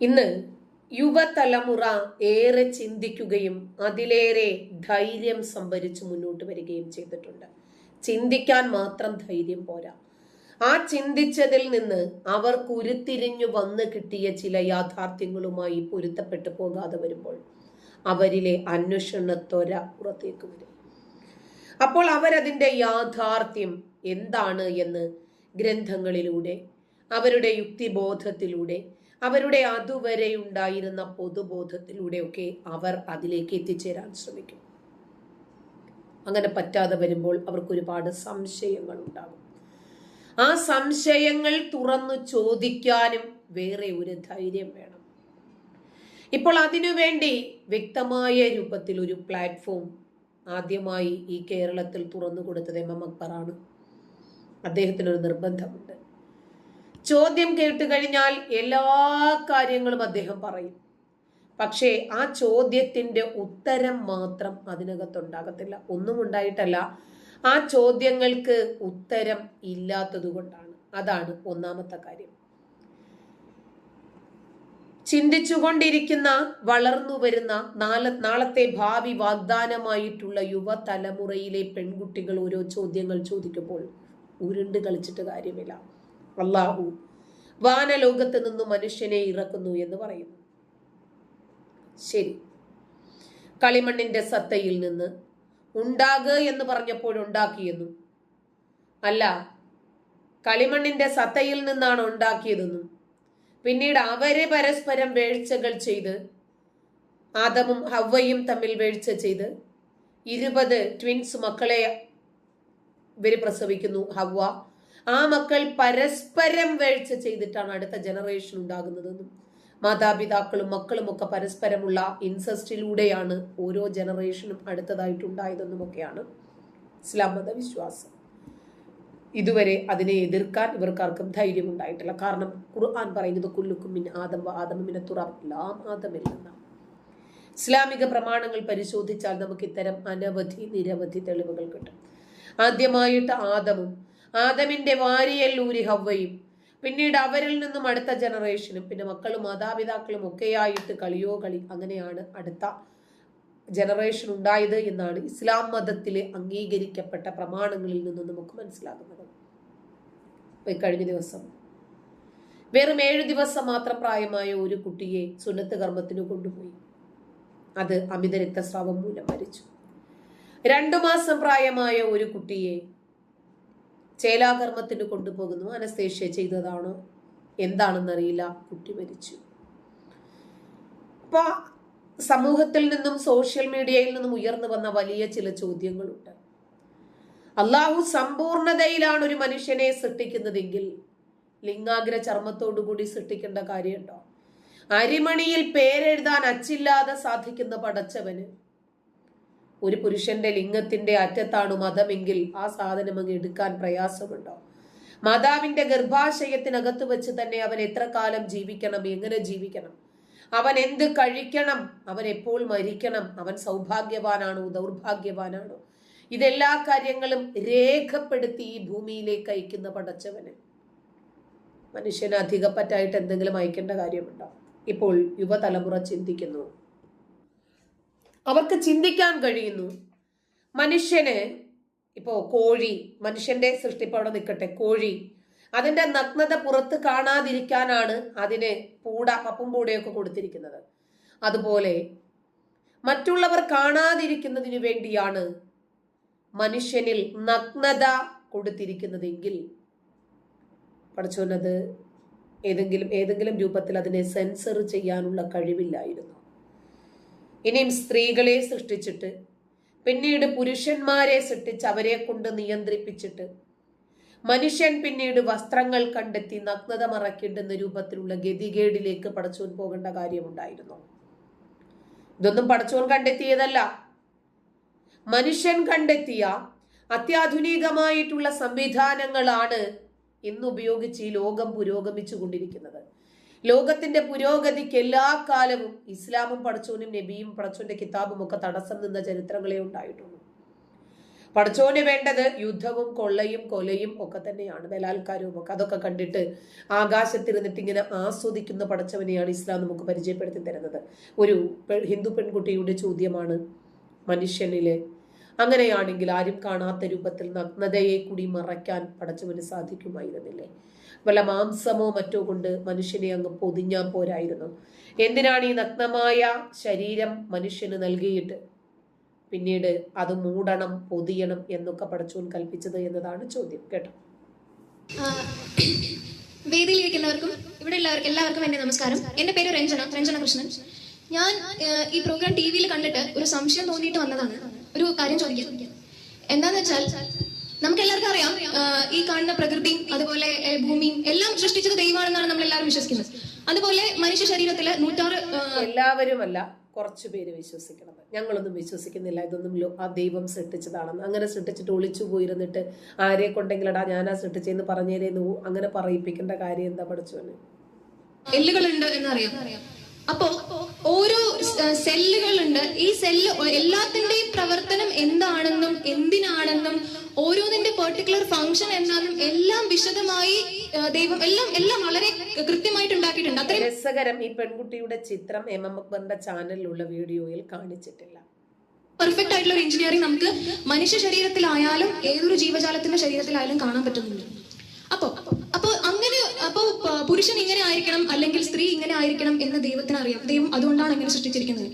ഇന്ന് യുവതലമുറ ഏറെ ചിന്തിക്കുകയും അതിലേറെ ധൈര്യം സംഭരിച്ച് മുന്നോട്ട് വരികയും ചെയ്തിട്ടുണ്ട്. ചിന്തിക്കാൻ മാത്രം ധൈര്യം പോരാ. ആ ചിന്തിച്ചതിൽ നിന്ന് അവർ ഉരുത്തിരിഞ്ഞു വന്ന് കിട്ടിയ ചില യാഥാർത്ഥ്യങ്ങളുമായി പൊരുത്തപ്പെട്ടു പോകാതെ വരുമ്പോൾ അവരിലെ അന്വേഷണത്വര പുറത്തേക്ക് വരും. അപ്പോൾ അവരതിന്റെ യാഥാർത്ഥ്യം എന്താണ് എന്ന് ഗ്രന്ഥങ്ങളിലൂടെ അവരുടെ യുക്തിബോധത്തിലൂടെ അവരുടെ അതുവരെ ഉണ്ടായിരുന്ന പൊതുബോധത്തിലൂടെയൊക്കെ അവർ അതിലേക്ക് എത്തിച്ചേരാൻ ശ്രമിക്കും. അങ്ങനെ പറ്റാതെ വരുമ്പോൾ അവർക്ക് ഒരുപാട് സംശയങ്ങൾ ഉണ്ടാകും ആ സംശയങ്ങൾ തുറന്നു ചോദിക്കാനും വേറെ ഒരു ധൈര്യം വേണം. ഇപ്പോൾ അതിനുവേണ്ടി വ്യക്തമായ രൂപത്തിൽ ഒരു പ്ലാറ്റ്ഫോം ആദ്യമായി ഈ കേരളത്തിൽ തുറന്നു കൊടുത്തത് എം എം അക്ബറാണ്. അദ്ദേഹത്തിനൊരു നിർബന്ധമുണ്ട്. ചോദ്യം കേട്ട് കഴിഞ്ഞാൽ എല്ലാ കാര്യങ്ങളും അദ്ദേഹം പറയും. പക്ഷേ ആ ചോദ്യത്തിന്റെ ഉത്തരം മാത്രം അതിനകത്തുണ്ടാകത്തില്ല. ഒന്നും ഉണ്ടായിട്ടല്ല. ആ ചോദ്യങ്ങൾക്ക് ഉത്തരം ഇല്ലാത്തത് കൊണ്ടാണ്. അതാണ് ഒന്നാമത്തെ കാര്യം. ചിന്തിച്ചുകൊണ്ടിരിക്കുന്ന വളർന്നു വരുന്ന നാളെ നാളത്തെ ഭാവി വാഗ്ദാനമായിട്ടുള്ള യുവതലമുറയിലെ പെൺകുട്ടികൾ ഓരോ ചോദ്യങ്ങൾ ചോദിക്കുമ്പോൾ ഉരുണ്ട് കളിച്ചിട്ട് കാര്യമില്ല. അള്ളാഹു വാനലോകത്ത് നിന്ന് മനുഷ്യനെ ഇറക്കുന്നു എന്ന് പറയുന്നു. ശരി. കളിമണ്ണിന്റെ സത്തയിൽ നിന്ന് ഉണ്ടാകുക എന്ന് പറഞ്ഞപ്പോൾ ഉണ്ടാക്കിയെന്നും അല്ല കളിമണ്ണിന്റെ സത്തയിൽ നിന്നാണ് ഉണ്ടാക്കിയതെന്നും പിന്നീട് അവരെ പരസ്പരം വേഴ്ചകൾ ചെയ്ത് ആദമും ഹവയും തമ്മിൽ വേഴ്ച ചെയ്ത് ഇരുപത് ട്വിൻസ് മക്കളെ ഇവർ പ്രസവിക്കുന്നു ഹവ്വ. ആ മക്കൾ പരസ്പരം വീഴ്ച ചെയ്തിട്ടാണ് അടുത്ത ജനറേഷൻ ഉണ്ടാകുന്നതെന്നും മാതാപിതാക്കളും മക്കളും ഒക്കെ പരസ്പരമുള്ള ഇൻസസ്റ്റിലൂടെയാണ് ഓരോ ജനറേഷനും അടുത്തതായിട്ട് ഒക്കെയാണ് ഇസ്ലാം മത വിശ്വാസം ഇതുവരെ അതിനെ എതിർക്കാൻ ഇവർക്കാർക്കും ധൈര്യം ഉണ്ടായിട്ടില്ല കാരണം ഖുർആൻ പറയുന്നത് കുല്ലുക്കും മിൻ ആദം ആദമിനെ എല്ലാം ആദമിൽ നിന്നാണ്. ഇസ്ലാമിക പ്രമാണങ്ങൾ പരിശോധിച്ചാൽ നമുക്ക് ഇത്തരം അനവധി നിരവധി തെളിവുകൾ കിട്ടും. ആദ്യമായിട്ട് ആദമും ആദമിന്റെ വാരിയല്ലൂരി ഹവ്വയും. പിന്നീട് അവരിൽ നിന്നും അടുത്ത ജനറേഷനും പിന്നെ മക്കളും മാതാപിതാക്കളും ഒക്കെയായിട്ട് കളിയോ കളി അങ്ങനെയാണ് അടുത്ത ജനറേഷൻ ഉണ്ടായത് എന്നാണ് ഇസ്ലാം മതത്തിലെ അംഗീകരിക്കപ്പെട്ട പ്രമാണങ്ങളിൽ നിന്ന് നമുക്ക് മനസ്സിലാകുന്നത്. പോയി കഴിഞ്ഞ ദിവസം. വെറും ഏഴ് ദിവസം മാത്രം പ്രായമായ ഒരു കുട്ടിയെ സുന്നത്ത് കർമ്മത്തിന് കൊണ്ടുപോയി. അത് അമിത രക്തസ്രാവം മൂലം മരിച്ചു. രണ്ടു മാസം പ്രായമായ ഒരു കുട്ടിയെ ചേലാകർമ്മത്തിന് കൊണ്ടുപോകുന്നു. അനസ്തേഷ്യ ചെയ്തതാണോ? എന്താണെന്നറിയില്ല. കുട്ടി മരിച്ചു. സമൂഹത്തിൽ നിന്നും സോഷ്യൽ മീഡിയയിൽ നിന്നും ഉയർന്നു വന്ന വലിയ ചില ചോദ്യങ്ങളുണ്ട്. അള്ളാഹു സമ്പൂർണതയിലാണ് ഒരു മനുഷ്യനെ സൃഷ്ടിക്കുന്നതെങ്കിൽ ലിംഗാഗ്ര ചർമ്മത്തോടുകൂടി സൃഷ്ടിക്കേണ്ട കാര്യമുണ്ടോ? അരിമണിയിൽ പേരെഴുതാൻ അച്ചില്ലാതെ സാധിക്കുന്ന പടച്ചവന് ഒരു പുരുഷന്റെ ലിംഗത്തിന്റെ അറ്റത്താണ് മതമെങ്കിൽ ആ സാധനം അങ്ങ് എടുക്കാൻ പ്രയാസമുണ്ടോ? മാതാവിന്റെ ഗർഭാശയത്തിനകത്ത് വെച്ച് തന്നെ അവൻ എത്ര കാലം ജീവിക്കണം? എങ്ങനെ ജീവിക്കണം? അവൻ എന്ത് കഴിക്കണം? അവൻ എപ്പോൾ മരിക്കണം? അവൻ സൗഭാഗ്യവാനാണോ? ദൗർഭാഗ്യവാനാണോ? ഇതെല്ലാ കാര്യങ്ങളും രേഖപ്പെടുത്തി ഈ ഭൂമിയിലേക്ക് അയക്കുന്ന പടച്ചവന്. മനുഷ്യന് അധികപ്പറ്റായിട്ട് എന്തെങ്കിലും അയക്കേണ്ട കാര്യമുണ്ടോ? ഇപ്പോൾ യുവതലമുറ ചിന്തിക്കുന്നു. അവർക്ക് ചിന്തിക്കാൻ കഴിയുന്നു. മനുഷ്യന് ഇപ്പോൾ കോഴി മനുഷ്യന്റെ സൃഷ്ടിപ്പ് അവിടെ നിൽക്കട്ടെ. കോഴി അതിന്റെ നഗ്നത പുറത്ത് കാണാതിരിക്കാനാണ് അതിന് പൂട പപ്പും പൂടയൊക്കെ കൊടുത്തിരിക്കുന്നത്. അതുപോലെ മറ്റുള്ളവർ കാണാതിരിക്കുന്നതിനു വേണ്ടിയാണ് മനുഷ്യനിൽ നഗ്നത കൊടുത്തിരിക്കുന്നതെങ്കിൽ. പഠിച്ചോന്നത് ഏതെങ്കിലും ഏതെങ്കിലും രൂപത്തിൽ അതിനെ സെൻസർ ചെയ്യാനുള്ള കഴിവില്ലായിരുന്നു. ഇനിയും സ്ത്രീകളെ സൃഷ്ടിച്ചിട്ട് പിന്നീട് പുരുഷന്മാരെ സൃഷ്ടിച്ച് അവരെ കൊണ്ട് നിയന്ത്രിപ്പിച്ചിട്ട് മനുഷ്യൻ പിന്നീട് വസ്ത്രങ്ങൾ കണ്ടെത്തി നഗ്നത മറക്കിടുന്ന രൂപത്തിലുള്ള ഗതികേടിലേക്ക് പടച്ചോൻ പോകേണ്ട കാര്യമുണ്ടായിരുന്നു. ഇതൊന്നും പടച്ചോൻ കണ്ടെത്തിയതല്ല. മനുഷ്യൻ കണ്ടെത്തിയ അത്യാധുനികമായിട്ടുള്ള സംവിധാനങ്ങളാണ് ഇന്ന് ഉപയോഗിച്ച് ഈ ലോകം പുരോഗമിച്ചു കൊണ്ടിരിക്കുന്നത് ലോകത്തിന്റെ പുരോഗതിക്ക് എല്ലാ കാലവും ഇസ്ലാമും പടച്ചോനും നബിയും പടച്ചോന്റെ കിതാബും ഒക്കെ തടസ്സം നിന്ന ചരിത്രങ്ങളെ ഉണ്ടായിട്ടുള്ളൂ. പടച്ചോന് വേണ്ടത് യുദ്ധവും കൊള്ളയും കൊലയും ഒക്കെ തന്നെയാണ് ബലാത്കാരവും ഒക്കെ. അതൊക്കെ കണ്ടിട്ട് ആകാശത്തിരുന്നിട്ട് ഇങ്ങനെ ആസ്വദിക്കുന്ന പടച്ചവനെയാണ് ഇസ്ലാം നമുക്ക് പരിചയപ്പെടുത്തി തരുന്നത്. ഒരു ഹിന്ദു പെൺകുട്ടിയുടെ ചോദ്യമാണ് മനുഷ്യനിലെ അങ്ങനെയാണെങ്കിൽ ആരും കാണാത്ത രൂപത്തിൽ നഗ്നതയെ കൂടി മറയ്ക്കാൻ പടച്ചവന് സാധിക്കുമായിരുന്നില്ലേ? വല്ല മാംസമോ മറ്റോ കൊണ്ട് മനുഷ്യനെ അങ്ങ് പൊതിഞ്ഞാൽ പോരായിരുന്നു. എന്തിനാണ് ഈ നഗ്നമായ ശരീരം മനുഷ്യന് നൽകിയിട്ട്? പിന്നീട് അത് മൂടണം പൊതിയണം എന്നൊക്കെ പടച്ചോൻ കൽപ്പിച്ചത് എന്നതാണ് ചോദ്യം കേട്ടോ? വേദിയിലിരിക്കുന്നവർക്കും ഇവിടെ ഉള്ളവർക്ക് എല്ലാവർക്കും എന്റെ നമസ്കാരം. എന്റെ പേര് രഞ്ജന രഞ്ജന കൃഷ്ണൻ ഞാൻ ഈ പ്രോഗ്രാം ടി വിയിൽ കണ്ടിട്ട് ഒരു സംശയം തോന്നിയിട്ട് വന്നതാണ്. ഒരു കാര്യം ചോദിക്കാം. എന്താന്ന് വെച്ചാൽ നമുക്ക് എല്ലാവർക്കും അറിയാം ഈ കാണുന്ന പ്രകൃതിയും അതുപോലെ ഭൂമിയും എല്ലാം സൃഷ്ടിച്ചത് ദൈവമാണെന്നാണ് നമ്മൾ എല്ലാവരും വിശ്വസിക്കുന്നത്. അതുപോലെ മനുഷ്യ ശരീരത്തിൽ നൂറ്റാറ് എല്ലാവരുമല്ല കുറച്ചു പേര് വിശ്വസിക്കണത്. ഞങ്ങളൊന്നും വിശ്വസിക്കുന്നില്ല. ഇതൊന്നും ആ ദൈവം സൃഷ്ടിച്ചതാണെന്ന്. അങ്ങനെ സൃഷ്ടിച്ചിട്ട് ഒളിച്ചു പോയിരുന്നിട്ട് ആരെ കൊണ്ടെങ്കിലടാ ഞാനാ സൃഷ്ടിച്ചെന്ന് പറഞ്ഞേരേന്ന് അങ്ങനെ പറയിപ്പിക്കേണ്ട കാര്യം എന്താ പഠിച്ചോന് എല്ലുകളുണ്ട് എന്നറിയാം. അപ്പോ ഓരോ സെല്ലുകളുണ്ട്. ഈ സെല്ല് എല്ലാത്തിന്റെയും പ്രവർത്തനം എന്താണെന്നും എന്തിനാണെന്നും ഓരോന്നിന്റെ പെർട്ടിക്കുലർ ഫംഗ്ഷൻ എന്താണെന്നും എല്ലാം വിശദമായി ദൈവം എല്ലാം എല്ലാം വളരെ കൃത്യമായിട്ട് ഉണ്ടാക്കിയിട്ടുണ്ട്. അത്രയും രസകരം ഈ പെൺകുട്ടിയുടെ ചിത്രം എം എം അക്ബറിന്റെ ചാനലിലുള്ള വീഡിയോയിൽ കാണിച്ചിട്ടില്ല. പെർഫെക്റ്റ് ആയിട്ടുള്ള ഒരു എഞ്ചിനീയറിംഗ് നമുക്ക് മനുഷ്യ ശരീരത്തിലായാലും ഏതൊരു ജീവജാലത്തിന്റെ ശരീരത്തിലായാലും കാണാൻ പറ്റുന്നുണ്ട്. അപ്പോ അപ്പോ അങ്ങനെ അപ്പോ പ- പുരുഷൻ ഇങ്ങനെ ആയിരിക്കണം അല്ലെങ്കിൽ സ്ത്രീ ഇങ്ങനെ ആയിരിക്കണം എന്ന് ദൈവത്തിന് അറിയാം. ദൈവം അതുകൊണ്ടാണ് അങ്ങനെ സൃഷ്ടിച്ചിരിക്കുന്നത്.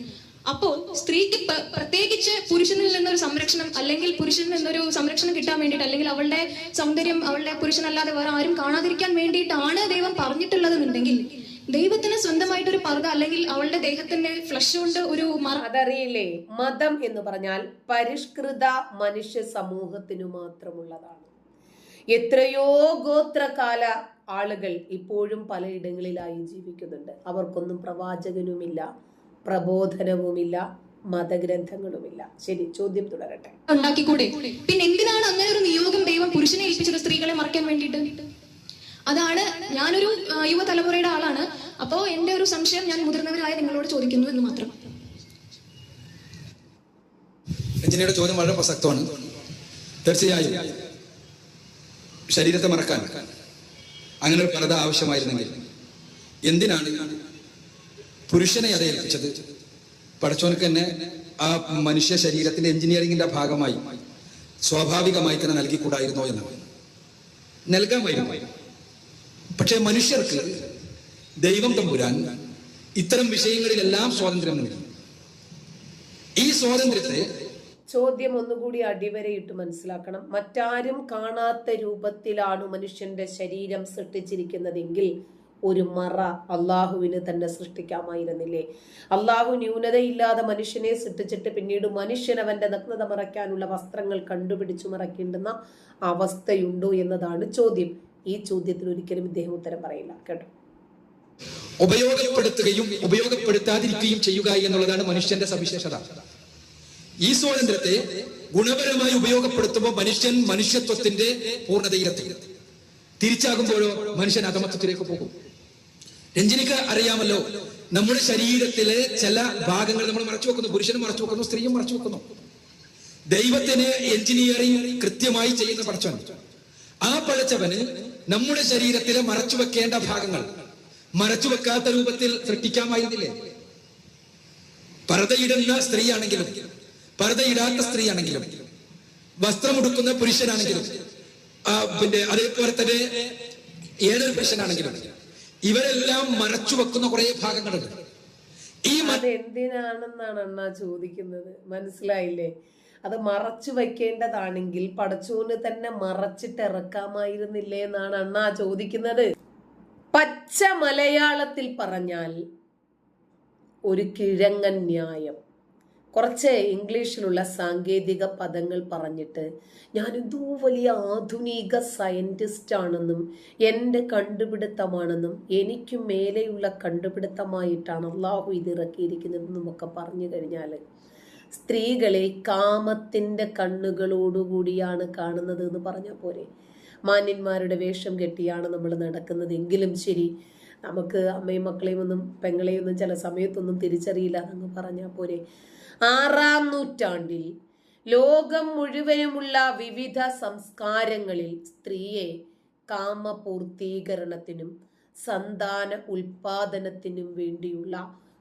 അപ്പോൾ സ്ത്രീക്ക് പ്രത്യേകിച്ച് പുരുഷനിൽ നിന്നൊരു സംരക്ഷണം അല്ലെങ്കിൽ പുരുഷനിൽ നിന്നൊരു സംരക്ഷണം കിട്ടാൻ വേണ്ടിയിട്ട് അല്ലെങ്കിൽ അവളുടെ സൗന്ദര്യം അവളുടെ പുരുഷനല്ലാതെ വേറെ ആരും കാണാതിരിക്കാൻ വേണ്ടിയിട്ടാണ് ദൈവം പറഞ്ഞിട്ടുള്ളതെന്നുണ്ടെങ്കിൽ ദൈവത്തിന് സ്വന്തമായിട്ട് ഒരു പർദ്ദ അല്ലെങ്കിൽ അവളുടെ ദേഹത്തിന്റെ ഫ്ലഷ് കൊണ്ട് ഒരു അതറിയില്ലേ? മതം എന്ന് പറഞ്ഞാൽ പരിഷ്കൃത മനുഷ്യ സമൂഹത്തിനു മാത്രമുള്ളതാണ്. എത്രയോ ഗോത്രകാല ആളുകൾ ഇപ്പോഴും പലയിടങ്ങളിലായി ജീവിക്കുന്നുണ്ട്. അവർക്കൊന്നും പ്രവാചകനുമില്ല പ്രബോധനവുമില്ല മതഗ്രന്ഥങ്ങളുമില്ല. ശരി ചോദ്യം തുടരട്ടെ. ഉണ്ടാക്കിക്കൂടെ? പിന്നെ എന്തിനാണ് അങ്ങനെ ഒരു നിയോഗം ദൈവം പുരുഷനെ ഏൽപ്പിച്ചത് സ്ത്രീകളെ മറക്കാൻ വേണ്ടിട്ട് അതാണ് ഞാനൊരു യുവതലമുറയുടെ ആളാണ്. അപ്പോ എന്റെ ഒരു സംശയം ഞാൻ മുതിർന്നവരായ നിങ്ങളോട് ചോദിക്കുന്നു എന്ന് മാത്രം. രഞ്ജനയുടെ ചോദ്യം വളരെ പ്രസക്തമാണ്. തീർച്ചയായും ശരീരത്തെ മറക്കാൻ. അങ്ങനെ ഒരു പലത ആവശ്യമായിരുന്നെങ്കിൽ. എന്തിനാണ് പുരുഷനെ അത് ഏൽപ്പിച്ചത് പടച്ചോനക്ക് തന്നെ ആ മനുഷ്യ ശരീരത്തിന്റെ എഞ്ചിനീയറിംഗിന്റെ ഭാഗമായി സ്വാഭാവികമായി തന്നെ നൽകിക്കൂടായിരുന്നോ നൽകാൻ നൽകാമായിരുന്നു പക്ഷേ മനുഷ്യർക്ക് ദൈവം തമ്പുരാൻ ഇത്തരം വിഷയങ്ങളിലെല്ലാം സ്വാതന്ത്ര്യം നൽകി. ഈ സ്വാതന്ത്ര്യത്തെ ചോദ്യം ഒന്നുകൂടി അടിവരയിട്ട് മനസ്സിലാക്കണം. മറ്റാരും കാണാത്ത രൂപത്തിലാണ് മനുഷ്യന്റെ ശരീരം സൃഷ്ടിച്ചിരിക്കുന്നതെങ്കിൽ ഒരു മറ അള്ളാഹുവിന് തന്നെ സൃഷ്ടിക്കാമായിരുന്നില്ലേ? അള്ളാഹു ന്യൂനതയില്ലാതെ മനുഷ്യനെ സൃഷ്ടിച്ചിട്ട് പിന്നീട് മനുഷ്യൻ അവന്റെ നഗ്നത മറയ്ക്കാനുള്ള വസ്ത്രങ്ങൾ കണ്ടുപിടിച്ചു മറയ്ക്കേണ്ടുന്ന അവസ്ഥയുണ്ടോ എന്നതാണ് ചോദ്യം. ഈ ചോദ്യത്തിൽ ഒരിക്കലും ഇദ്ദേഹം ഉത്തരം പറയില്ല. കേട്ടോ? ഉപയോഗപ്പെടുത്തുകയും ഉപയോഗപ്പെടുത്താതിരിക്കുകയും ചെയ്യുക എന്നുള്ളതാണ് മനുഷ്യന്റെ സവിശേഷത. ഈ സ്വാതന്ത്ര്യത്തെ ഗുണപരമായി ഉപയോഗപ്പെടുത്തുമ്പോൾ മനുഷ്യൻ മനുഷ്യത്വത്തിന്റെ പൂർണതയിലെത്തി. തിരിച്ചാകുമ്പോഴോ മനുഷ്യൻ അധമത്വത്തിലേക്ക് പോകും. രഞ്ജിനിക്ക് അറിയാമല്ലോ നമ്മുടെ ശരീരത്തിലെ ചില ഭാഗങ്ങൾ നമ്മൾ മറച്ചു വെക്കുന്നു. പുരുഷനും മറച്ചു വെക്കുന്നു സ്ത്രീയും മറച്ചു വെക്കുന്നു. ദൈവത്തിന് എഞ്ചിനീയറിംഗ് കൃത്യമായി ചെയ്യുന്ന പടച്ചവൻ. ആ പടച്ചവന് നമ്മുടെ ശരീരത്തിലെ മറച്ചു വെക്കേണ്ട ഭാഗങ്ങൾ മറച്ചു വെക്കാത്ത രൂപത്തിൽ സൃഷ്ടിക്കാമായിരുന്നില്ലേ? പറതയിടുന്ന സ്ത്രീയാണെങ്കിലും പർദ്ദയിടാത്ത സ്ത്രീയാണെങ്കിലും വസ്ത്രമുടുക്കുന്ന പുരുഷനാണെങ്കിലും പിന്നെ അതേപോലെ തന്നെ ഏതൊരു പുരുഷനാണെങ്കിലും ഇവരെല്ലാം മറച്ചു വെക്കുന്ന കുറെ ഭാഗങ്ങളുണ്ട്. ഈ എന്തിനാണെന്നാണ് അണ്ണാ ചോദിക്കുന്നത്? മനസ്സിലായില്ലേ? അത് മറച്ചു വെക്കേണ്ടതാണെങ്കിൽ പടച്ചോന് തന്നെ മറച്ചിട്ട് ഇറക്കാമായിരുന്നില്ലേ എന്നാണ് അണ്ണാ ചോദിക്കുന്നത്. പച്ച മലയാളത്തിൽ പറഞ്ഞാൽ ഒരു കിഴങ്ങൻ ന്യായം. കുറച്ച് ഇംഗ്ലീഷിലുള്ള സാങ്കേതിക പദങ്ങൾ പറഞ്ഞിട്ട് ഞാൻ എന്തോ വലിയ ആധുനിക സയന്റിസ്റ്റ് ആണെന്നും എന്റെ കണ്ടുപിടുത്തമാണെന്നും എനിക്ക് മേലെയുള്ള കണ്ടുപിടുത്തമായിട്ടാണ് അള്ളാഹു ഇത് ഇറക്കിയിരിക്കുന്നതെന്നും ഒക്കെ പറഞ്ഞു കഴിഞ്ഞാൽ സ്ത്രീകളെ കാമത്തിന്റെ കണ്ണുകളോടുകൂടിയാണ് കാണുന്നത് എന്ന് പറഞ്ഞാൽ പോരെ. മാന്യന്മാരുടെ വേഷം കെട്ടിയാണ് നമ്മൾ നടക്കുന്നതെങ്കിലും ശരി നമുക്ക് അമ്മയും മക്കളെയും ഒന്നും പെങ്ങളെയും ഒന്നും ചില സമയത്തൊന്നും തിരിച്ചറിയില്ല എന്ന് പറഞ്ഞാൽ പോരെ. ആറാം നൂറ്റാണ്ടിൽ ലോകം മുഴുവനുമുള്ള വിവിധ സംസ്കാരങ്ങളിൽ സ്ത്രീയെ കാമപൂർത്തീകരണത്തിനും സന്താന ഉൽപാദനത്തിനും വേണ്ടിയുള്ള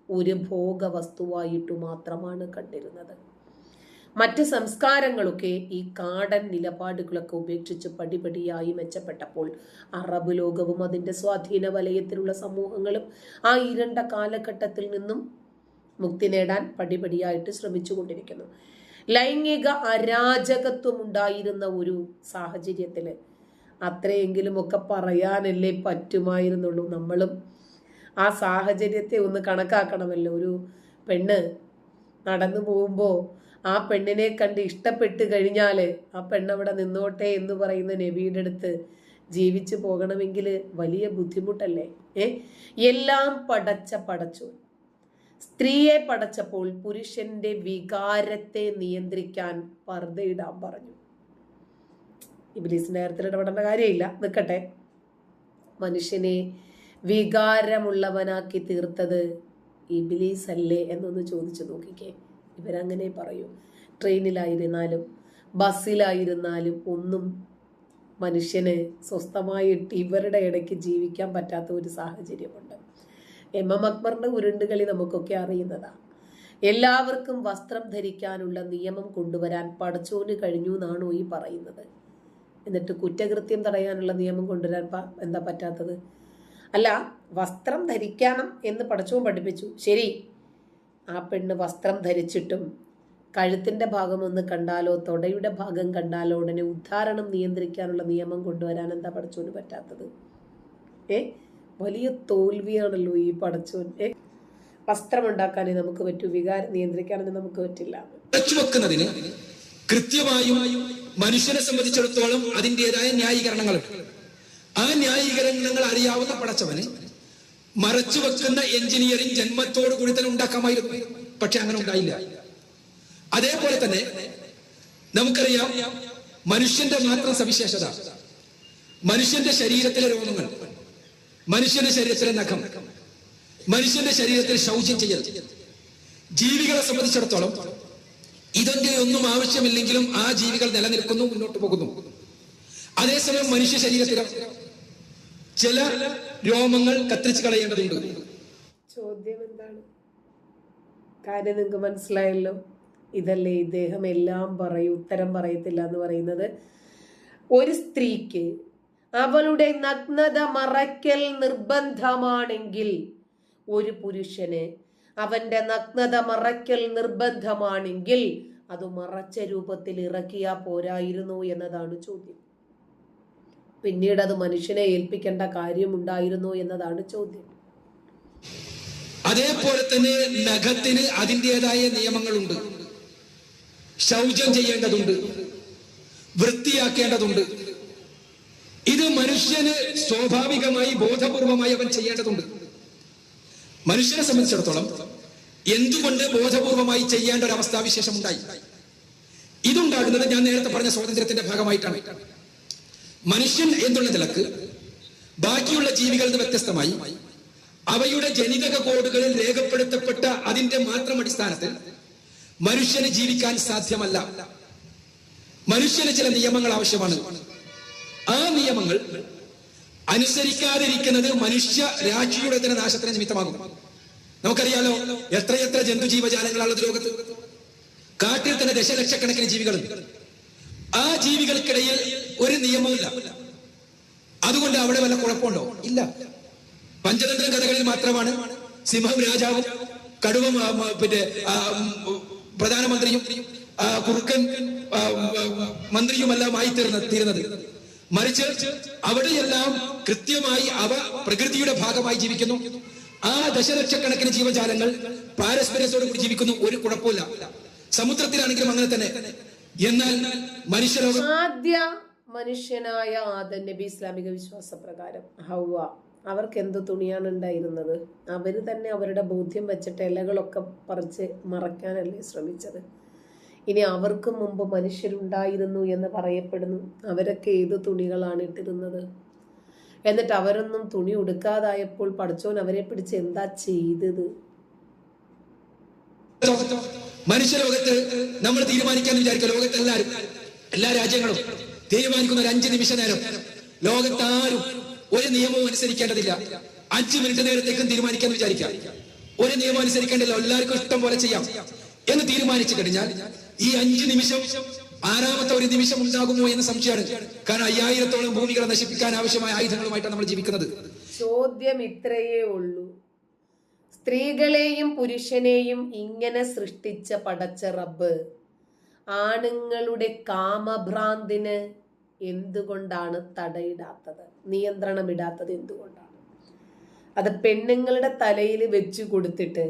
ഒരു ഭോഗവസ്തുവായിട്ടു മാത്രമാണ് കണ്ടിരുന്നത്. മറ്റ് സംസ്കാരങ്ങളൊക്കെ ഈ കാടൻ നിലപാടുകളൊക്കെ ഉപേക്ഷിച്ച് പടിപടിയായി മെച്ചപ്പെട്ടപ്പോൾ അറബ് ലോകവും അതിന്റെ സ്വാധീന വലയത്തിലുള്ള സമൂഹങ്ങളും ആ ഇരണ്ട കാലഘട്ടത്തിൽ നിന്നും മുക്തി നേടാൻ പടിപടിയായിട്ട് ശ്രമിച്ചുകൊണ്ടിരിക്കുന്നു. ലൈംഗിക അരാജകത്വം ഉണ്ടായിരുന്ന ഒരു സാഹചര്യത്തിൽ അത്രയെങ്കിലുമൊക്കെ പറയാനല്ലേ പറ്റുമായിരുന്നുള്ളൂ നമ്മളും. ആ സാഹചര്യത്തെ ഒന്ന് കണക്കാക്കണമല്ലോ. ഒരു പെണ്ണ് നടന്നു പോകുമ്പോൾ ആ പെണ്ണിനെ കണ്ട് ഇഷ്ടപ്പെട്ട് കഴിഞ്ഞാൽ ആ പെണ്ണവിടെ നിന്നോട്ടെ എന്ന് പറയുന്ന നബിയുടെ അടുത്ത് ജീവിച്ചു പോകണമെങ്കിൽ വലിയ ബുദ്ധിമുട്ടല്ലേ? ഏ? എല്ലാം പടച്ച പടച്ചു സ്ത്രീയെ പടച്ചപ്പോൾ പുരുഷന്റെ വികാരത്തെ നിയന്ത്രിക്കാൻ പർദ്ദയിടാൻ പറഞ്ഞു. ഇബിലീസിന്റെ കാര്യത്തിൽ ഇടപെടേണ്ട കാര്യമില്ല. നിൽക്കട്ടെ. മനുഷ്യനെ വികാരമുള്ളവനാക്കി തീർത്തത് ഇബിലീസ് അല്ലേ എന്നൊന്ന് ചോദിച്ചു നോക്കിക്കേ. ഇവരങ്ങനെ പറയൂ. ട്രെയിനിലായിരുന്നാലും ബസ്സിലായിരുന്നാലും ഒന്നും മനുഷ്യന് സ്വസ്ഥമായിട്ട് ഇവരുടെ ഇടയ്ക്ക് ജീവിക്കാൻ പറ്റാത്ത ഒരു സാഹചര്യമുണ്ട്. എം എം അക്ബറിന്റെ ഉരുണ്ടുകളി നമുക്കൊക്കെ അറിയുന്നതാണ് എല്ലാവർക്കും വസ്ത്രം ധരിക്കാനുള്ള നിയമം കൊണ്ടുവരാൻ പടച്ചോന് കഴിഞ്ഞു എന്നാണോ ഈ പറയുന്നത്. എന്നിട്ട് കുറ്റകൃത്യം തടയാനുള്ള നിയമം കൊണ്ടുവരാൻ എന്താ പറ്റാത്തത്? അല്ല വസ്ത്രം ധരിക്കണം എന്ന് പടച്ചോൻ പഠിപ്പിച്ചു. ശരി ആ പെണ്ണ് വസ്ത്രം ധരിച്ചിട്ടും കഴുത്തിന്റെ ഭാഗം ഒന്ന് കണ്ടാലോ തൊടയുടെ ഭാഗം കണ്ടാലോ ഉടനെ ഉദ്ധാരണം നിയന്ത്രിക്കാനുള്ള നിയമം കൊണ്ടുവരാൻ എന്താ പടച്ചോന് പറ്റാത്തത്? ഏ? വലിയ തോൽവിയാണല്ലോ ഈ പടച്ചോൻ. വസ്ത്രമുണ്ടാക്കാനേ നമുക്ക് പറ്റൂ വികാരം നിയന്ത്രിക്കാനൊന്നും നമുക്ക് പറ്റില്ല. വെക്കുന്നതിന് കൃത്യമായും മനുഷ്യനെ സംബന്ധിച്ചിടത്തോളം അതിന്റെതായ ന്യായീകരണങ്ങളുണ്ട്. ആ ന്യായീകരണങ്ങൾ അറിയാവുന്ന പടച്ചവന് മറച്ചു വെക്കുന്ന എഞ്ചിനീയറിംഗ് ജന്മത്തോടു കൂടി തന്നെ ഉണ്ടാക്കാമായിരുന്നു. പക്ഷെ അങ്ങനെ ഉണ്ടായില്ല. അതേപോലെ തന്നെ നമുക്കറിയാം മനുഷ്യന്റെ മാത്രം സവിശേഷത മനുഷ്യന്റെ ശരീരത്തിലെ രോമങ്ങൾ മനുഷ്യന്റെ ശരീരത്തിലെ നഖം. മനുഷ്യന്റെ ശരീരത്തിൽ ശൗചം ചെയ്യൽ. ജീവികളെ സംബന്ധിച്ചിടത്തോളം ഇതിന്റെ ഒന്നും ആവശ്യമില്ലെങ്കിലും ആ ജീവികൾ നിലനിൽക്കുന്നു മുന്നോട്ട് പോകുന്നു. അതേസമയം മനുഷ്യ ശരീരത്തിൽ ചില രോമങ്ങൾ കത്തിച്ചു കളയേണ്ടതുണ്ട്. ചോദ്യം എന്താണ്? കാര്യം നിങ്ങൾക്ക് മനസ്സിലായല്ലോ. ഇതല്ലേ ഇദ്ദേഹം എല്ലാം പറയും ഉത്തരം പറയത്തില്ല എന്ന് പറയുന്നത്. ഒരു സ്ത്രീക്ക് അവളുടെ നഗ്നത മറയ്ക്കൽ നിർബന്ധമാണെങ്കിൽ ഒരു പുരുഷന് അവന്റെ നഗ്നത മറയ്ക്കൽ നിർബന്ധമാണെങ്കിൽ അത് മറച്ച രൂപത്തിൽ ഇറക്കിയാ പോരായിരുന്നു എന്നതാണ് ചോദ്യം. പിന്നീട് അത് മനുഷ്യനെ ഏൽപ്പിക്കേണ്ട കാര്യമുണ്ടായിരുന്നു എന്നതാണ് ചോദ്യം. അതേപോലെ തന്നെ നഖത്തിന് അതിന്റെതായ നിയമങ്ങളുണ്ട്. ശൗചം ചെയ്യേണ്ടതുണ്ട്. വൃത്തിയാക്കേണ്ടതുണ്ട്. ഇത് മനുഷ്യന് സ്വാഭാവികമായി ബോധപൂർവമായി അവൻ ചെയ്യേണ്ടതുണ്ട്. മനുഷ്യനെ സംബന്ധിച്ചിടത്തോളം എന്തുകൊണ്ട് ബോധപൂർവമായി ചെയ്യേണ്ട ഒരു അവസ്ഥാവിശേഷം ഉണ്ടായി ഇതുണ്ടാകുന്നത് ഞാൻ നേരത്തെ പറഞ്ഞ സ്വാതന്ത്ര്യത്തിന്റെ ഭാഗമായിട്ടാണ്. മനുഷ്യൻ എന്നുള്ള നിലയ്ക്ക് ബാക്കിയുള്ള ജീവികളിൽ നിന്ന് വ്യത്യസ്തമായി അവയുടെ ജനിതക കോഡുകളിൽ രേഖപ്പെടുത്തപ്പെട്ട അതിന്റെ മാത്രം അടിസ്ഥാനത്തിൽ മനുഷ്യന് ജീവിക്കാൻ സാധ്യമല്ല. മനുഷ്യന് ചില നിയമങ്ങൾ ആവശ്യമാണ്. നിയമങ്ങൾ അനുസരിക്കാതിരിക്കുന്നത് മനുഷ്യ രാജ്യയുടെ തന്നെ നാശത്തിന് നിമിത്തമാകും. നമുക്കറിയാലോ എത്രയെത്ര ജന്തു ജീവജാലങ്ങളാണുള്ളത് ലോകത്ത്. കാട്ടിൽ തന്നെ ദശലക്ഷക്കണക്കിന് ജീവികളുണ്ട് ആ ജീവികൾക്കിടയിൽ ഒരു നിയമവുമില്ല. അതുകൊണ്ട് അവിടെ വല്ല കുഴപ്പമുണ്ടോ? ഇല്ല. പഞ്ചതന്ത്ര കഥകളിൽ മാത്രമാണ് സിംഹം രാജാവും കടുവ പിന്നെ പ്രധാനമന്ത്രിയും കുറുക്കൻ മന്ത്രിയുമെല്ലാം ആയി തീരുന്നത്. മറിച്ച് അവിടെയെല്ലാം കൃത്യമായി അവ പ്രകൃതിയുടെ ഭാഗമായി ജീവിക്കുന്നു. ആ ദശലക്ഷക്കണക്കിന് ജീവജാലങ്ങൾ പാരസ്പര്യത്തോടു കൂടി ജീവിക്കുന്നു. ഒരു കുഴപ്പമില്ല സമുദ്രത്തിലാണെങ്കിലും അങ്ങനെ തന്നെ. എന്നാൽ മനുഷ്യലോകം ആദ്യ മനുഷ്യനായ ആദൻ നബി ഇസ്ലാമിക വിശ്വാസ പ്രകാരം ഹൗവ അവർക്ക് എന്ത് തുണിയാണ് ഉണ്ടായിരുന്നത്? അവർ തന്നെ അവരുടെ ബോധ്യം വെച്ചിട്ട് ഇലകളൊക്കെ പറിച്ച് മറയ്ക്കാനല്ലേ ശ്രമിച്ചത്. ഇനി അവർക്ക് മുമ്പ് മനുഷ്യരുണ്ടായിരുന്നു എന്ന് പറയപ്പെടുന്നു. അവരൊക്കെ ഏത് തുണികളാണ് ഇട്ടിരുന്നത്? എന്നിട്ട് അവരൊന്നും തുണി ഉടുക്കാതായപ്പോൾ പഠിച്ചോൻ അവരെ പിടിച്ച് എന്താ ചെയ്തത്? മനുഷ്യലോകത്ത് നമ്മൾ തീരുമാനിക്കാൻ വിചാരിക്കുക ലോകത്ത് എല്ലാവരും എല്ലാ രാജ്യങ്ങളും തീരുമാനിക്കുന്ന ഒരു അഞ്ച് നിമിഷ നേരം. ലോകത്താരും ഒരു നിയമവും അനുസരിക്കേണ്ടതില്ല. അഞ്ച് മിനിറ്റ് നേരത്തേക്കും തീരുമാനിക്കാൻ വിചാരിക്കാം ഒരു നിയമം അനുസരിക്കേണ്ടതില്ല. എല്ലാവർക്കും ഇഷ്ടം പോലെ ചെയ്യാം എന്ന് തീരുമാനിച്ചു കഴിഞ്ഞാൽ ഈ അഞ്ച് നിമിഷം ആറാമത്തെ ഒരു നിമിഷം ഉണ്ടാകുമോ എന്ന സംശയമാണ്. കാരണം അയ്യായിരത്തോളം ഭൂമികളെ നശിപ്പിക്കാൻ ആവശ്യമായ ആയുധങ്ങളുമായിട്ടാണ് നമ്മൾ ജീവിക്കുന്നത്. ചോദ്യം ഇത്രയേ ഉള്ളൂ. സ്ത്രീകളെയും പുരുഷനെയും ഇങ്ങനെ സൃഷ്ടിച്ച പടച്ച റബ്ബ് ആണുങ്ങളുടെ കാമഭ്രാന്തിന് എന്തുകൊണ്ടാണ് തടയിടാത്തത്? നിയന്ത്രണമിടാത്തത് എന്തുകൊണ്ടാണ്? അത് പെണ്ണുങ്ങളുടെ തലയിൽ വെച്ചു കൊടുത്തിട്ട്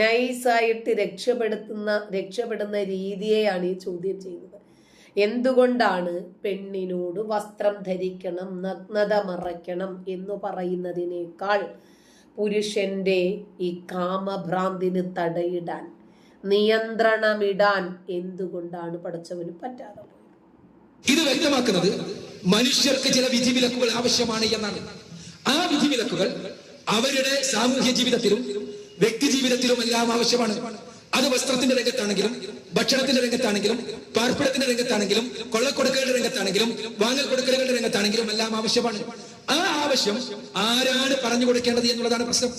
നൈസായിട്ട് രക്ഷപ്പെടുത്തുന്ന രക്ഷപ്പെടുന്ന രീതിയെയാണ് ഈ ചോദ്യം ചെയ്യുന്നത്. എന്തുകൊണ്ടാണ് പെണ്ണിനോട് വസ്ത്രം ധരിക്കണം നഗ്നത മറയ്ക്കണം എന്ന് പറയുന്നതിനേക്കാൾ പുരുഷന്റെ ഈ കാമഭ്രാന്തിന് തടയിടാൻ നിയന്ത്രണമിടാൻ എന്തുകൊണ്ടാണ് പഠിച്ചവന് പറ്റാതെ ഇത് വ്യക്തമാക്കുന്നത് മനുഷ്യർക്ക് ചില വിധിവിലക്കുകൾ ആവശ്യമാണ് എന്നാണ്. ആ വിധിവിലക്കുകൾ അവരുടെ സാമൂഹ്യ ജീവിതത്തിലും വ്യക്തി ജീവിതത്തിലും എല്ലാം ആവശ്യമാണ്. അത് വസ്ത്രത്തിന്റെ രംഗത്താണെങ്കിലും ഭക്ഷണത്തിന്റെ രംഗത്താണെങ്കിലും പാർപ്പിടത്തിന്റെ രംഗത്താണെങ്കിലും കൊള്ളക്കൊടുക്കലുടെ രംഗത്താണെങ്കിലും വാങ്ങൽ കൊടുക്കലുകളുടെ രംഗത്താണെങ്കിലും എല്ലാം ആവശ്യമാണ്. ആ ആവശ്യം ആരാണ് പറഞ്ഞു കൊടുക്കേണ്ടത് എന്നുള്ളതാണ് പ്രശ്നം.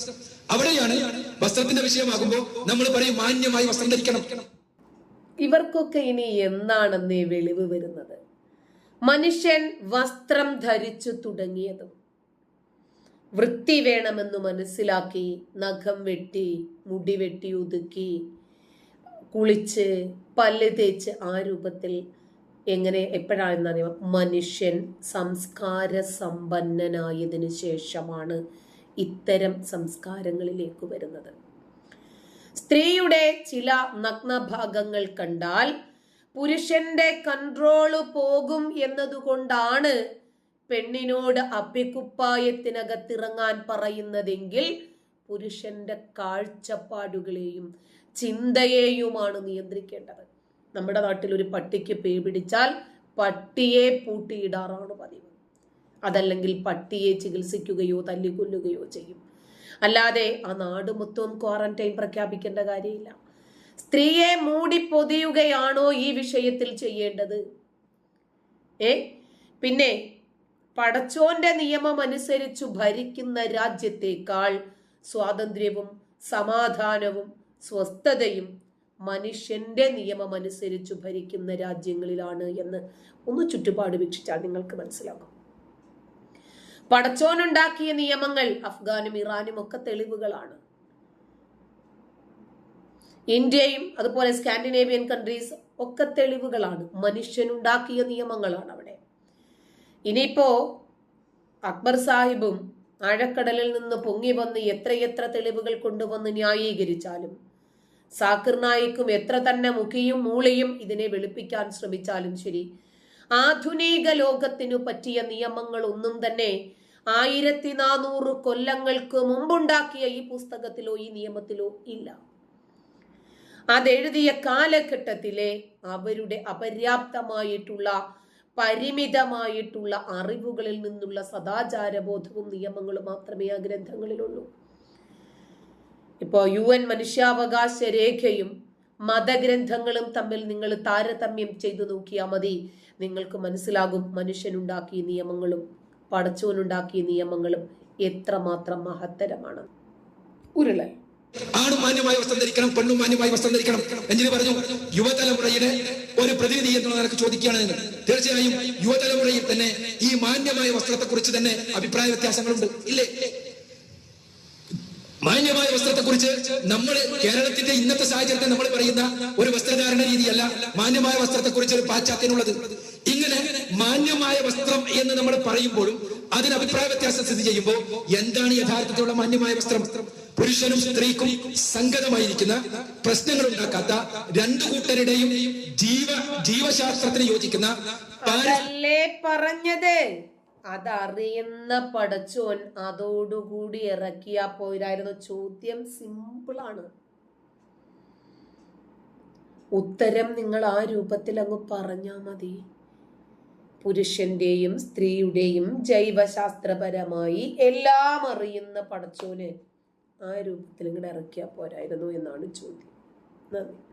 അവിടെയാണ് വസ്ത്രത്തിന്റെ വിഷയമാകുമ്പോൾ നമ്മൾ പറയും മാന്യമായി വസ്ത്രം ധരിക്കണം. ഇവർക്കൊക്കെ ഇനി എന്നാണെന്നേ വെളിവ് വരുന്നത്? മനുഷ്യൻ വസ്ത്രം ധരിച്ചു തുടങ്ങിയതും വൃത്തി വേണമെന്ന് മനസ്സിലാക്കി നഖം വെട്ടി മുടി വെട്ടി ഒതുക്കി കുളിച്ച് പല്ല് തേച്ച് ആ രൂപത്തിൽ എങ്ങനെ എപ്പോഴാണെന്നറിയാം മനുഷ്യൻ സംസ്കാര സമ്പന്നനായതിനു ശേഷമാണ് ഇത്തരം സംസ്കാരങ്ങളിലേക്ക് വരുന്നത്. സ്ത്രീയുടെ ചില നഗ്നഭാഗങ്ങൾ കണ്ടാൽ പുരുഷന്റെ കൺട്രോൾ പോകും എന്നതുകൊണ്ടാണ് പെണ്ണിനോട് അപ്പിക്കുപ്പായത്തിനകത്തിറങ്ങാൻ പറയുന്നതെങ്കിൽ പുരുഷന്റെ കാഴ്ചപ്പാടുകളെയും ചിന്തയെയുമാണ് നിയന്ത്രിക്കേണ്ടത്. നമ്മുടെ നാട്ടിൽ ഒരു പട്ടിക്ക് പേ പിടിച്ചാൽ പട്ടിയെ പൂട്ടിയിടാറാണ് പതിവ്. അതല്ലെങ്കിൽ പട്ടിയെ ചികിത്സിക്കുകയോ തല്ലിക്കൊല്ലുകയോ ചെയ്യും. അല്ലാതെ ആ നാട് മൊത്തവും ക്വാറന്റൈൻ പ്രഖ്യാപിക്കേണ്ട കാര്യമില്ല. സ്ത്രീയെ മൂടി പൊതിയുകയാണോ ഈ വിഷയത്തിൽ ചെയ്യേണ്ടത്? ഏ? പിന്നെ പടച്ചോന്റെ നിയമം അനുസരിച്ചു ഭരിക്കുന്ന രാജ്യത്തേക്കാൾ സ്വാതന്ത്ര്യവും സമാധാനവും സ്വസ്ഥതയും മനുഷ്യന്റെ നിയമം അനുസരിച്ചു ഭരിക്കുന്ന രാജ്യങ്ങളിലാണ് എന്ന് ഒന്ന് ചുറ്റുപാട് വീക്ഷിച്ചാൽ നിങ്ങൾക്ക് മനസ്സിലാകും. പടച്ചോനുണ്ടാക്കിയ നിയമങ്ങൾ അഫ്ഗാനും ഇറാനും ഒക്കെ തെളിവുകളാണ്. ഇന്ത്യയും അതുപോലെ സ്കാൻഡിനേവിയൻ കൺട്രീസ് ഒക്കെ തെളിവുകളാണ്. മനുഷ്യനുണ്ടാക്കിയ നിയമങ്ങളാണ് അവിടെ. ഇനിയിപ്പോ അക്ബർ സാഹിബും ആഴക്കടലിൽ നിന്ന് പൊങ്ങി വന്ന് എത്രയെത്ര തെളിവുകൾ കൊണ്ടുവന്ന് ന്യായീകരിച്ചാലും സാക്കിർ നായിക്കും എത്ര തന്നെ മുഖിയും മൂളയും ഇതിനെ വെളുപ്പിക്കാൻ ശ്രമിച്ചാലും ശരി ആധുനിക ലോകത്തിനു പറ്റിയ നിയമങ്ങൾ ഒന്നും തന്നെ ആയിരത്തി നാനൂറ് കൊല്ലങ്ങൾക്ക് മുമ്പുണ്ടാക്കിയ ഈ പുസ്തകത്തിലോ ഈ നിയമത്തിലോ ഇല്ല. അതെഴുതിയ കാലഘട്ടത്തിലെ അവരുടെ അപര്യാപ്തമായിട്ടുള്ള പരിമിതമായിട്ടുള്ള അറിവുകളിൽ നിന്നുള്ള സദാചാരബോധവും നിയമങ്ങളും മാത്രമേ ആ ഗ്രന്ഥങ്ങളിലുള്ളൂ. ഇപ്പോൾ യു എൻ മനുഷ്യാവകാശ രേഖയും മതഗ്രന്ഥങ്ങളും തമ്മിൽ നിങ്ങൾ താരതമ്യം ചെയ്തു നോക്കിയാൽ മതി. നിങ്ങൾക്ക് മനസ്സിലാകും മനുഷ്യനുണ്ടാക്കിയ നിയമങ്ങളും പടച്ചോനുണ്ടാക്കിയ നിയമങ്ങളും എത്രമാത്രം മഹത്തരമാണ്. ഉരുളൽ ആണും മാന്യമായി വസ്ത്രം ധരിക്കണം പെണ്ണും മാന്യമായി വസ്ത്രം ധരിക്കണം. എഞ്ചിന് പറഞ്ഞു യുവതലമുറയുടെ ഒരു പ്രതിനിധി എന്നുള്ള നിനക്ക് ചോദിക്കുകയാണ് നിങ്ങൾ തീർച്ചയായും യുവതലമുറയിൽ തന്നെ ഈ മാന്യമായ വസ്ത്രത്തെക്കുറിച്ച് തന്നെ അഭിപ്രായ വ്യത്യാസങ്ങളുണ്ട്. ഇല്ലേ? മാന്യമായ വസ്ത്രത്തെക്കുറിച്ച് നമ്മൾ കേരളത്തിന്റെ ഇന്നത്തെ സാഹചര്യത്തിൽ നമ്മൾ പറയുന്ന ഒരു വസ്ത്രധാരണ രീതിയല്ല മാന്യമായ വസ്ത്രത്തെക്കുറിച്ച് ഒരു പാശ്ചാത്യനുള്ളത്. ഇങ്ങനെ മാന്യമായ വസ്ത്രം എന്ന് നമ്മൾ പറയുമ്പോഴും അതിന് അഭിപ്രായ വ്യത്യാസം സ്ഥിതി ചെയ്യുമ്പോൾ എന്താണ് യഥാർത്ഥത്തിലുള്ള മാന്യമായ വസ്ത്രം? പുരുഷനും സ്ത്രീക്കും സംഗതമായിരിക്കുന്ന പ്രശ്നങ്ങൾ ഉണ്ടാക്കാത്ത രണ്ടു കൂട്ടരുടെയും ജീവ ജീവശാസ്ത്രത്തിന് യോജിക്കുന്ന പറഞ്ഞത്? അതറിയുന്ന പടച്ചോൻ അതോടുകൂടി ഇറക്കിയാ പോയിരായിരുന്നു ചോദ്യം സിമ്പിളാണ് ഉത്തരം നിങ്ങൾ ആ രൂപത്തിൽ അങ്ങ് പറഞ്ഞാ മതി. പുരുഷന്റെയും സ്ത്രീയുടെയും ജൈവശാസ്ത്രപരമായി എല്ലാം അറിയുന്ന പടച്ചോനെ. ആ രൂപത്തിൽ ഇങ്ങോട്ട് ഇറക്കിയാൽ പോരായിരുന്നു എന്നാണ് ചോദ്യം. നന്ദി.